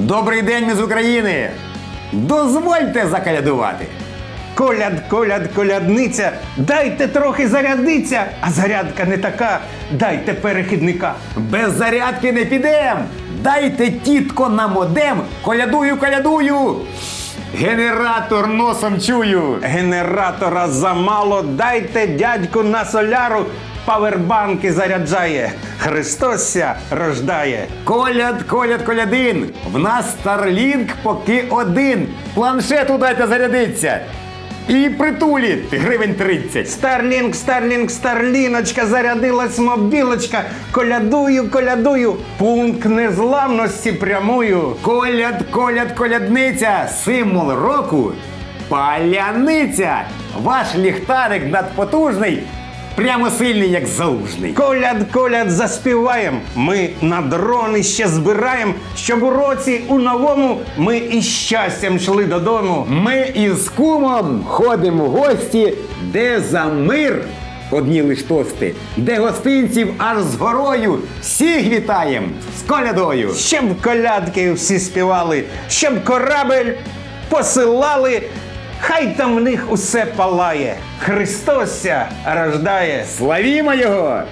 Добрий день, ми з України! Дозвольте закалядувати! Коляд, коляд, колядниця, дайте трохи зарядиться, а зарядка не така, дайте перехідника. Без зарядки не підем! Дайте тітко на модем! Колядую, колядую! Генератор носом чую! Генератора замало, дайте дядьку на соляру, павербанки заряджає. Христосся рождає. Коляд, коляд, колядин! В нас Старлінк поки один. Планшету дайте зарядиться. І притулі гривень 30. Старлінг, старлінг, старліночка, зарядилась мобілочка. Колядую, колядую, пункт незламності прямую. Коляд, коляд, колядниця, символ року. Паляниця. Ваш ліхтарик надпотужний, прямо сильний, як залужний. Коляд, коляд, заспіваєм. Ми на дрони ще збираєм, щоб у році у новому ми із щастям йшли додому. Ми із кумом ходимо в гості, де за мир одні лиш тости, де гостинців аж з горою всіх вітаєм з колядою. Щоб колядки всі співали, щоб корабель посилали. Хай там в них усе палає. Христосся рождає. Славімо його!